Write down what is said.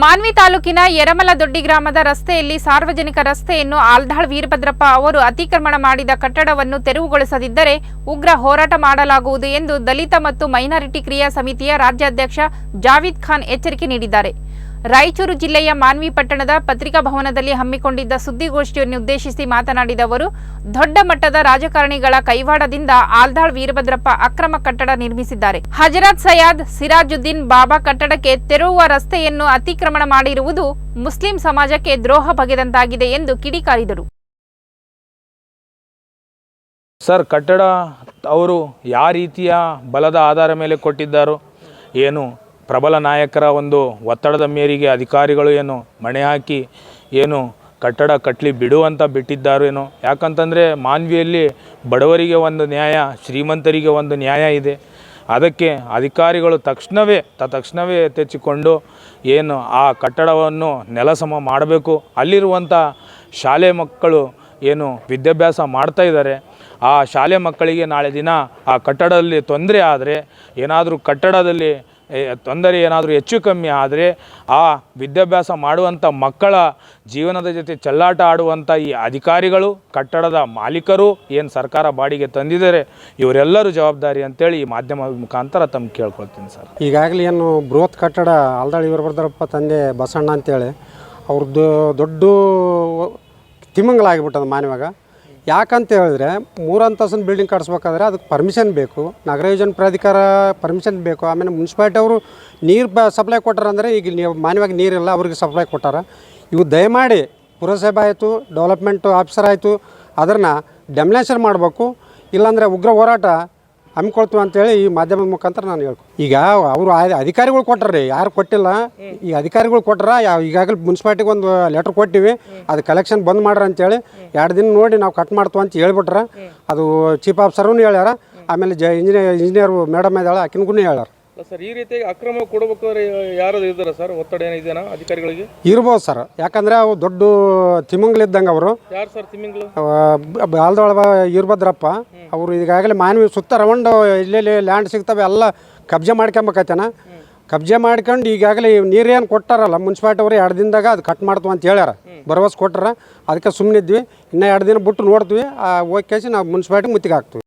ಮಾನ್ವಿ ತಾಲೂಕಿನ ಯರಮಲದೊಡ್ಡಿ ಗ್ರಾಮದ ರಸ್ತೆಯಲ್ಲಿ ಸಾರ್ವಜನಿಕ ರಸ್ತೆಯನ್ನು ಆಲ್ದಾಳ್ ವೀರಭದ್ರಪ್ಪ ಅವರು ಅತಿಕ್ರಮಣ ಮಾಡಿದ ಕಟ್ಟಡವನ್ನು ತೆರವುಗೊಳಿಸದಿದ್ದರೆ ಉಗ್ರ ಹೋರಾಟ ಮಾಡಲಾಗುವುದು ಎಂದು ದಲಿತ ಮತ್ತು ಮೈನಾರಿಟಿ ಕ್ರಿಯಾ ಸಮಿತಿಯ ರಾಜ್ಯಾಧ್ಯಕ್ಷ ಜಾವೀದ್ ಖಾನ್ ಎಚ್ಚರಿಕೆ ನೀಡಿದ್ದಾರೆ. ರಾಯಚೂರು ಜಿಲ್ಲೆಯ ಮಾನ್ವಿ ಪಟ್ಟಣದ ಪತ್ರಿಕಾ ಭವನದಲ್ಲಿ ಹಮ್ಮಿಕೊಂಡಿದ್ದ ಸುದ್ದಿಗೋಷ್ಠಿಯನ್ನು ಉದ್ದೇಶಿಸಿ ಮಾತನಾಡಿದ ಅವರು, ದೊಡ್ಡ ಮಟ್ಟದ ರಾಜಕಾರಣಿಗಳ ಕೈವಾಡದಿಂದ ಆಲ್ದಾಳ್ ವೀರಭದ್ರಪ್ಪ ಅಕ್ರಮ ಕಟ್ಟಡ ನಿರ್ಮಿಸಿದ್ದಾರೆ. ಹಜರತ್ ಸಯಾದ್ ಸಿರಾಜುದ್ದೀನ್ ಬಾಬಾ ಕಟ್ಟಡಕ್ಕೆ ತೆರುವ ರಸ್ತೆಯನ್ನು ಅತಿಕ್ರಮಣ ಮಾಡಿರುವುದು ಮುಸ್ಲಿಂ ಸಮಾಜಕ್ಕೆ ದ್ರೋಹ ಬಗೆದಂತಾಗಿದೆ ಎಂದು ಕಿಡಿಕಾರಿದರು. ಸರ್, ಕಟ್ಟಡ ಅವರು ಯಾವ ರೀತಿಯ ಬಲದ ಆಧಾರ ಮೇಲೆ ಕೊಟ್ಟಿದ್ದಾರೋ, ಏನು ಪ್ರಬಲ ನಾಯಕರ ಒಂದು ಒತ್ತಡದ ಮೇರೆಗೆ ಅಧಿಕಾರಿಗಳು ಏನು ಮಣೆ ಹಾಕಿ ಏನು ಕಟ್ಟಡ ಕಟ್ಟಲಿ ಬಿಡುವಂತ ಬಿಟ್ಟಿದ್ದಾರೋ ಏನೋ. ಯಾಕಂತಂದರೆ ಮಾನ್ವಿಯಲ್ಲಿ ಬಡವರಿಗೆ ಒಂದು ನ್ಯಾಯ, ಶ್ರೀಮಂತರಿಗೆ ಒಂದು ನ್ಯಾಯ ಇದೆ. ಅದಕ್ಕೆ ಅಧಿಕಾರಿಗಳು ತಕ್ಷಣವೇ ತಕ್ಷಣವೇ ಎತ್ತೆಚ್ಚಿಕೊಂಡು ಏನು ಆ ಕಟ್ಟಡವನ್ನು ನೆಲಸಮ ಮಾಡಬೇಕು. ಅಲ್ಲಿರುವಂಥ ಶಾಲೆ ಮಕ್ಕಳು ಏನು ವಿದ್ಯಾಭ್ಯಾಸ ಮಾಡ್ತಾ ಇದ್ದಾರೆ. ಆ ಶಾಲೆ ಮಕ್ಕಳಿಗೆ ನಾಳೆ ದಿನ ಆ ಕಟ್ಟಡದಲ್ಲಿ ತೊಂದರೆ ಆದರೆ ಏನಾದರೂ ಕಟ್ಟಡದಲ್ಲಿ ತೊಂದರೆ ಏನಾದರೂ ಹೆಚ್ಚು ಕಮ್ಮಿ ಆದರೆ ಆ ವಿದ್ಯಾಭ್ಯಾಸ ಮಾಡುವಂಥ ಮಕ್ಕಳ ಜೀವನದ ಜೊತೆ ಚೆಲ್ಲಾಟ ಆಡುವಂಥ ಈ ಅಧಿಕಾರಿಗಳು, ಕಟ್ಟಡದ ಮಾಲೀಕರು ಏನು ಸರ್ಕಾರ ಬಾಡಿಗೆ ತಂದಿದ್ದಾರೆ, ಇವರೆಲ್ಲರೂ ಜವಾಬ್ದಾರಿ ಅಂತೇಳಿ ಈ ಮಾಧ್ಯಮ ಮುಖಾಂತರ ತಮ್ಗೆ ಕೇಳ್ಕೊಳ್ತೀನಿ ಸರ್. ಈಗಾಗಲೇ ಏನು ಬೃಹತ್ ಕಟ್ಟಡ ಆಲ್ದಾಳಿ ವೀರಭದ್ರಪ್ಪ ತಂದೆ ಬಸಣ್ಣ ಅಂತೇಳಿ ಅವ್ರದ್ದು ದೊಡ್ಡ ತಿಮ್ಮಂಗಲಾಗಿಬಿಟ್ಟದ ಮಾನ್ಯವಾಗ. ಯಾಕಂತ ಹೇಳಿದ್ರೆ ಮೂರು ಅಂತಸ್ತಿನ ಬಿಲ್ಡಿಂಗ್ ಕಟ್ಸ್ಬೇಕಾದ್ರೆ ಅದಕ್ಕೆ ಪರ್ಮಿಷನ್ ಬೇಕು. ನಗರ ಯೋಜನೆ ಪ್ರಾಧಿಕಾರ ಪರ್ಮಿಷನ್ ಬೇಕು. ಆಮೇಲೆ ಮುನ್ಸಿಪಾಲ್ಟಿ ಅವರು ನೀರು ಬ ಸಪ್ಲೈ ಕೊಟ್ಟಾರಂದರೆ ಈಗ ನೀವು ಮಾನ್ಯವಾಗಿ ನೀರಿಲ್ಲ ಅವ್ರಿಗೆ ಸಪ್ಲೈ ಕೊಟ್ಟಾರ. ಇವು ದಯಮಾಡಿ ಪುರಸಭೆ ಆಯಿತು ಡೆವಲಪ್ಮೆಂಟ್ ಆಫೀಸರ್ ಆಯಿತು, ಅದನ್ನು ಡೆಮ್ಲೇಷನ್ ಮಾಡಬೇಕು. ಇಲ್ಲಾಂದರೆ ಉಗ್ರ ಹೋರಾಟ ಹಮ್ಮಿಕೊಳ್ತೀವಿ ಅಂತೇಳಿ ಈ ಮಾಧ್ಯಮದ ಮುಖಾಂತರ ನಾನು ಹೇಳ್ಕೊ ಈಗ ಅವರು ಅಧಿಕಾರಿಗಳು ಕೊಟ್ಟಾರ್ರಿ ಯಾರು ಕೊಟ್ಟಿಲ್ಲ. ಈ ಅಧಿಕಾರಿಗಳು ಕೊಟ್ಟರ ಯಾವ ಈಗಾಗಲೇ ಮುನ್ಸಿಪಾಲ್ಟಿಗೆ ಒಂದು ಲೆಟ್ರ್ ಕೊಟ್ಟಿವಿ. ಅದು ಕಲೆಕ್ಷನ್ ಬಂದ್ ಮಾಡ್ರಿ ಅಂತೇಳಿ ಎರಡು ದಿನ ನೋಡಿ ನಾವು ಕಟ್ ಮಾಡ್ತೀವಿ ಅಂತ ಹೇಳ್ಬಿಟ್ರೆ. ಅದು ಚೀಫ್ ಆಫೀಸರ್ನು ಹೇಳ್ಯಾರ. ಆಮೇಲೆ ಜ ಇಂಜಿನಿಯರ್ ಇಂಜಿನಿಯರ್ ಮೇಡಮ್ ಇದ್ದಾಳೆ ಆಕಿನ್ಗೂ ಹೇಳ್ಯಾರ. ಸರ್ ಈ ರೀತಿಯಾಗಿ ಅಕ್ರಮ ಕೊಡಬೇಕಾದ್ರೆ ಯಾರು ಇದ್ದಾರ ಸರ್? ಒತ್ತಡ ಏನಿದೆಯಾ ಅಧಿಕಾರಿಗಳಿಗೆ? ಇರ್ಬೋದು ಸರ್. ಯಾಕಂದ್ರೆ ಅವು ದೊಡ್ಡ ತಿಮ್ಮಂಗ್ಲಿದ್ದಂಗೆ ಅವರು. ಯಾರು ಸರ್ ತಿಮ್ಮಿಂಗ್ಳು ಬಾಲ್ದೊಳ ಇರ್ಬದ್ರಪ್ಪ. ಅವರು ಈಗಾಗಲೇ ಮಾನವಿ ಸುತ್ತ ರೌಂಡ್ ಇಲ್ಲೆಲ್ಲಿ ಲ್ಯಾಂಡ್ ಸಿಗ್ತವೆ ಎಲ್ಲ ಕಬ್ಜೆ ಮಾಡ್ಕೊಂಬಕೈತೇನ ಕಬ್ಜೆ ಮಾಡ್ಕೊಂಡು ಈಗಾಗಲೇ ನೀರೇನು ಕೊಟ್ಟಾರಲ್ಲ ಮುನ್ಸಿಪಾಲ್ಟಿ ಅವರು ಎರಡು ದಿನದಾಗ ಅದು ಕಟ್ ಮಾಡ್ತೀವಿ ಅಂತ ಹೇಳ್ಯಾರ. ಭರವಸೆ ಕೊಟ್ಟಾರ ಅದಕ್ಕೆ ಸುಮ್ಮನಿದ್ವಿ ಇನ್ನೂ ಎರಡು ದಿನ ಬಿಟ್ಟು ನೋಡ್ತೀವಿ. ಆ ಕೇಸಿ ನಾವು ಮುನ್ಸಿಪಾಲ್ಟಿ ಮುತ್ತಿಗೆ ಹಾಕ್ತೀವಿ.